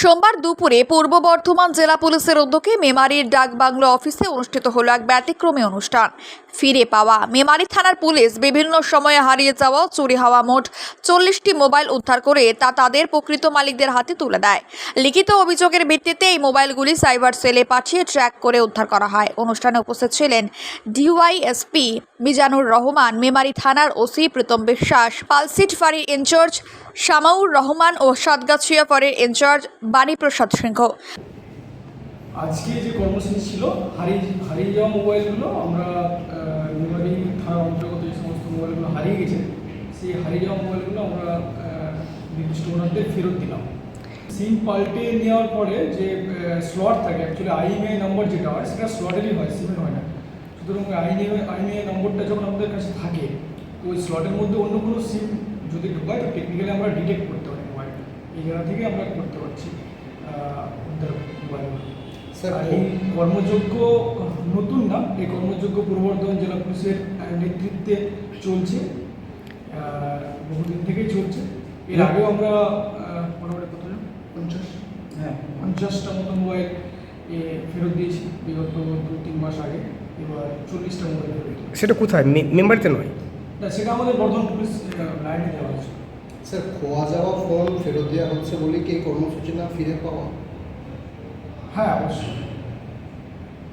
সোমবার দুপুরে পূর্ব বর্ধমান জেলা পুলিশের উদ্যোগে মেমারির ডাক বাংলো অফিসে অনুষ্ঠিত হলো এক ব্যতিক্রমী অনুষ্ঠান। ফিরে পাওয়া মেমারি থানার পুলিশ বিভিন্ন সময়ে হারিয়ে যাওয়া, চুরি হওয়া মোট চল্লিশটি মোবাইল উদ্ধার করে তা তাদের প্রকৃত মালিকদের হাতে তুলে দেয়। লিখিত অভিযোগের ভিত্তিতে এই মোবাইলগুলি সাইবার সেলে পাঠিয়ে ট্র্যাক করে উদ্ধার করা হয়। অনুষ্ঠানে উপস্থিত ছিলেন ডিওয়াইএসপি মিজানুর রহমান, মেমারি থানার ওসি প্রীতম বিশ্বাস, পালসিট ফাঁড়ির ইনচার্জ শামাউর রহমান ও সাতগাছিয়া ফাঁড়ির ইনচার্জ বাণীপ্রসাদ সিংহ। আজকে যে কর্মসূচি ছিল, হারিয়ে হারিয়ে যাওয়া মোবাইলগুলো, আমরা মেমারি থানার অন্তর্গত যে সমস্ত মোবাইলগুলো হারিয়ে গেছে, সেই হারিয়ে যাওয়া মোবাইলগুলো আমরা নির্দিষ্ট ওনারদের ফেরত দিলাম। সিম পাল্টে নেওয়ার পরে যে স্লট থাকে অ্যাকচুয়ালি আইএমআই নম্বর যেটা হয়, সেটা স্লটেরই হয় সিমের হয় না। সুতরাং আইএমআই আইএমআই নম্বরটা যখন আমাদের কাছে থাকে ওই স্লটের মধ্যে অন্য কোনো সিম যদি ঢোকায় তো টেকনিক্যালি আমরা ডিটেক্ট করতে পারি মোবাইলটা এই জায়গা থেকে আমরা করতে পারছি উদ্ধার মোবাইলগুলো এই কর্মযোগ্য নতুন না এই কর্মযোগ্য পূর্ব বর্ধমান জেলা পুলিশের নেতৃত্বে চলছে বহুদিন থেকেই চলছে। এর আগেও আমরা মোটামুটি কত পঞ্চাশ? হ্যাঁ। পঞ্চাশটা মতো মোবাইল এ, ফেরত দিয়েছি বিগত দু তিন মাস আগে। এবার চল্লিশটা মোবাইল ফেরত সেটা কোথায়? মে- মেম্বারিতে নয়? না সেটা আমাদের বর্ধমান পুলিশ লাইনে দেওয়া হয়েছে। স্যার খোয়া যাওয়া ফোন ফেরত দেওয়া হচ্ছে বলে কি এই কর্মসূচি না ফিরে পাওয়া? হ্যাঁ অবশ্যই।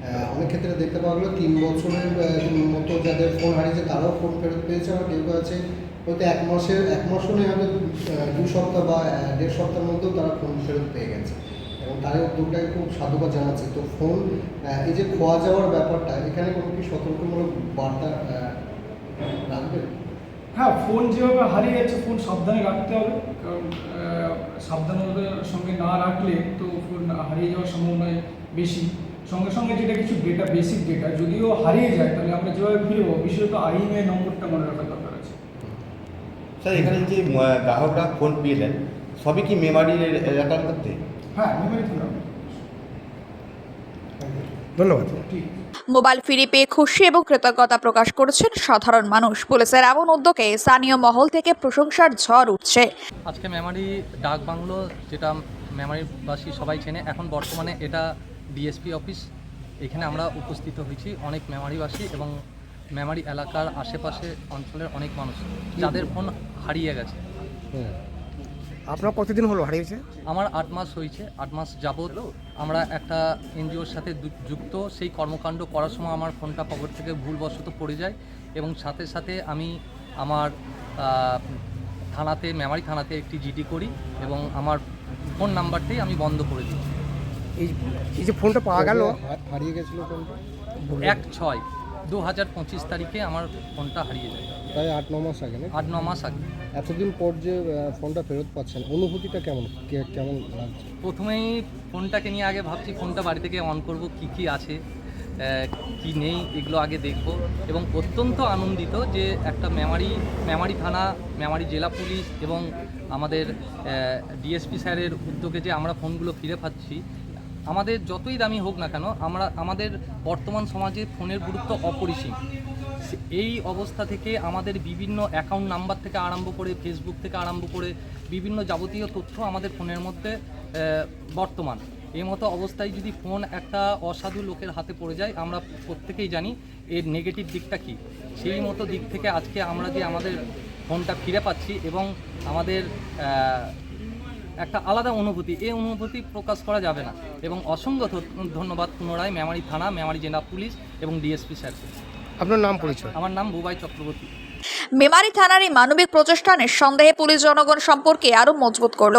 আহ, অনেক ক্ষেত্রে দেখতে পাওয়া গেলো তিন বছরের মতো যাদের ফোন হারিয়েছে তারাও ফোন ফেরত পেয়েছে আবার কেউ আছে হয়তো এক মাসের এক মাসও নেই হয়তো দু সপ্তাহ বা দেড় সপ্তাহের মধ্যেও তারা ফোন ফেরত পেয়ে গেছে। এবং তারই উদ্যোগটাকে খুব সাধুবাদ জানাচ্ছে। তো ফোন এই যে খোয়া যাওয়ার ব্যাপারটা এখানে কোনো কি সতর্কমূলক বার্তা হ্যাঁ ফোন যেভাবে হারিয়ে যাচ্ছে ফোন সাবধানে রাখতে হবে। কারণ সাবধানতার সঙ্গে না রাখলে তো ফোন হারিয়ে যাওয়ার সম্ভাবনা বেশি। সঙ্গে সঙ্গে যেটা কিছু ডেটা বেসিক ডেটা যদিও হারিয়ে যায় তাহলে আমরা যেভাবে ফিরবো বিশেষত আইএমআই নম্বরটা মনে রাখার দরকার আছে। স্যার এখানে যে গ্রাহকরা ফোন পেলেন সবই কি মেমারির এলাকার মধ্যে হ্যাঁ মেমোরি ধন্যবাদ। মোবাইল ফিরে পেয়ে খুশি এবং কৃতজ্ঞতা প্রকাশ করেছেন সাধারণ মানুষ। পুলিশের এমন উদ্যোগে স্থানীয় মহল থেকে প্রশংসার ঝড় উঠছে। আজকে মেমারি ডাক বাংলো যেটা মেমারিবাসী সবাই চেনে এখন বর্তমানে এটা ডিএসপি অফিস। এখানে আমরা উপস্থিত হয়েছি অনেক মেমারিবাসী এবং মেমারি এলাকার আশেপাশে অঞ্চলের অনেক মানুষ যাদের ফোন হারিয়ে গেছে। আপনার কতদিন হলো হারিয়েছে? আমার আট মাস হয়েছে আট মাস যাবত আমরা একটা এনজিওর সাথে যুক্ত। সেই কর্মকাণ্ড করার সময় আমার ফোনটা পকেট থেকে ভুলবশত পড়ে যায় এবং সাথে সাথে আমি আমার থানাতে মেমারি থানাতে একটি জিডি করি এবং আমার ফোন নাম্বারটাই আমি বন্ধ করে দিই। এই এই যে ফোনটা পাওয়া গেল। হারিয়ে গেছিল ফোনটা? এক ছয়। দু হাজার পঁচিশ তারিখে আমার ফোনটা হারিয়ে যায়। প্রায় আট ন মাস আগে না? আট ন মাস আগে। এতদিন পর যে আহ, ফোনটা ফেরত পাচ্ছেন অনুভূতিটা কেমন? কে- কেমন লাগছে? প্রথমেই ফোনটাকে নিয়ে আগে ভাবছি ফোনটা বাড়ি থেকে অন করব কি কি আছে আহ, কি নেই এগুলো আগে দেখব। এবং অত্যন্ত আনন্দিত যে একটা মেমারি মেমারি থানা মেমারি জেলা পুলিশ এবং আমাদের ডিএসপি স্যারের উদ্যোগে যে আমরা ফোনগুলো ফিরে পাচ্ছি আমাদের যতই দামি হোক না কেন, আমরা, আমাদের বর্তমান সমাজে ফোনের গুরুত্ব অপরিসীম। এই অবস্থা থেকে আমাদের বিভিন্ন অ্যাকাউন্ট নাম্বার থেকে আরম্ভ করে ফেসবুক থেকে আরম্ভ করে বিভিন্ন যাবতীয় তথ্য আমাদের ফোনের মধ্যে বর্তমান। এই মতো অবস্থায় যদি ফোন একটা অসাধু লোকের হাতে পড়ে যায়, আমরা প্রত্যেকেই জানি এর নেগেটিভ দিকটা কী। সেই মতো দিক থেকে আজকে আমরা যে আমাদের ফোনটা ফিরে পাচ্ছি এবং আমাদের একটা আলাদা অনুভূতি এই অনুভূতি প্রকাশ করা যাবে না। এবং অসংখ্য ধন্যবাদ পুনরায় মেমারি থানা মেমারি জেলা পুলিশ এবং ডিএসপি স্যারকে আপনার নাম পরিচয়? আমার নাম বুবাই চক্রবর্তী। মেমারি থানার এই মানবিক প্রচেষ্টা সন্দেহে পুলিশ জনগণ সম্পর্কে আরও মজবুত করল।